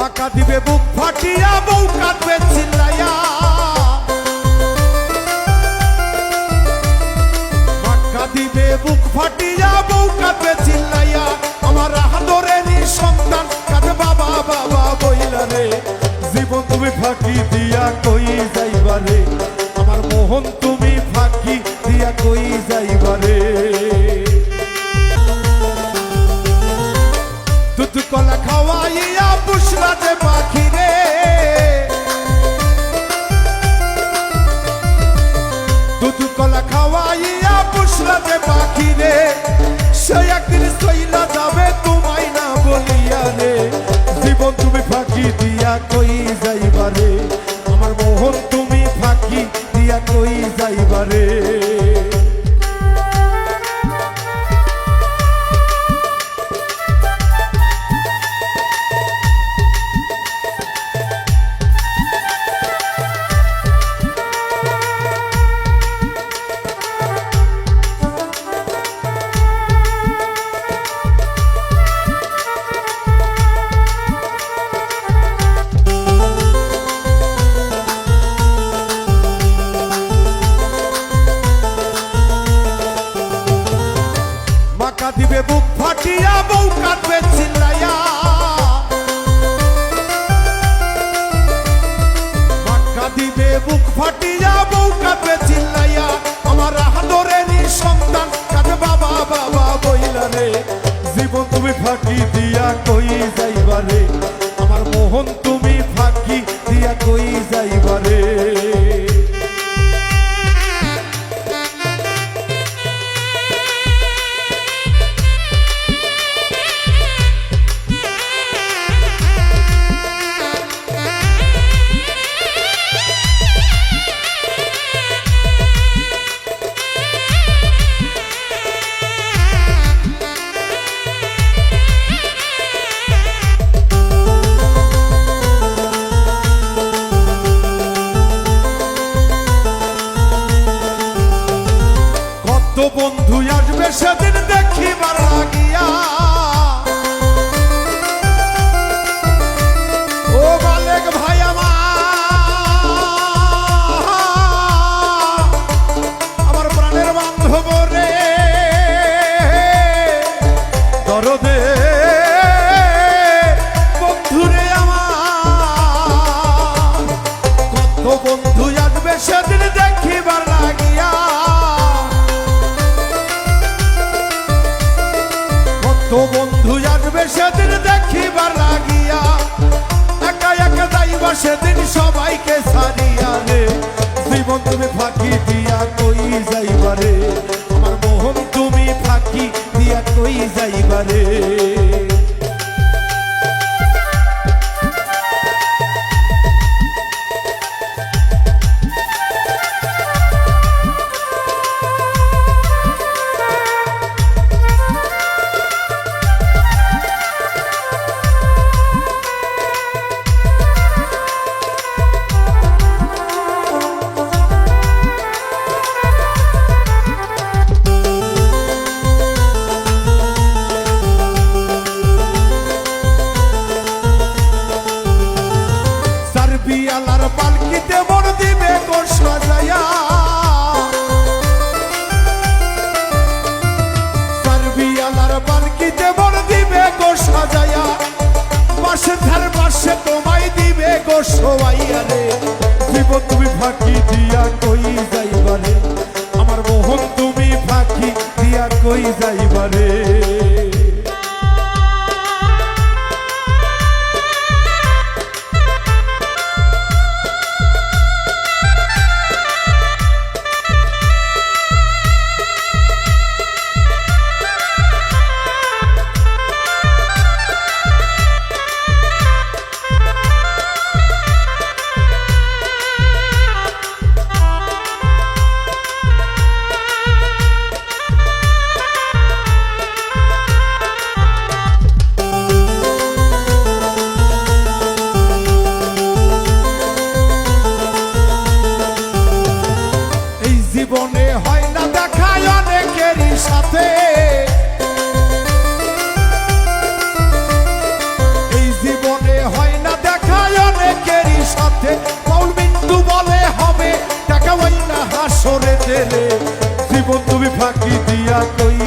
বাঁকা দিবে বুক ফাটিয়া বউ কাঁদবে চিল্লাইয়া। বাঁকা দিবে বুক ফাটিয়া বউ কাঁদবে যে পাখি রে। দুধ কলা খাওয়াইয়া পুষলা যে পাখি রে। সে রে জীবন তুমি ফাঁকি দিয়া কই যাইবারে আমার মোহন তুমি ফাঁকি দিয়া কই যাইবারে আসবে সেদিন দেখিবার লাগিয়া আসবে সেদিন দেখিবার লাগিয়া। একা একা যাইবা সেদিন সবাইকে সারিয়া রে। জীবন তুমি ফাঁকি দিয়া কই যাইবারে আমার মোহন তুমি ফাঁকি দিয়া কই যাইবারে ধার পাশে তোমায় দিবে গো সবাই রে। জীবন তুমি ফাঁকি দিয়া কই যাইবারে জীবনে হয় না দেখায় অনেকেরই সাথে। এই জীবনে হয় না দেখায় অনেকেরই সাথে। পাউল বিন্দু বলে হবে, টাকা হয় না হাসরে জেলে। জীবন তুমি ফাঁকি দিয়া কই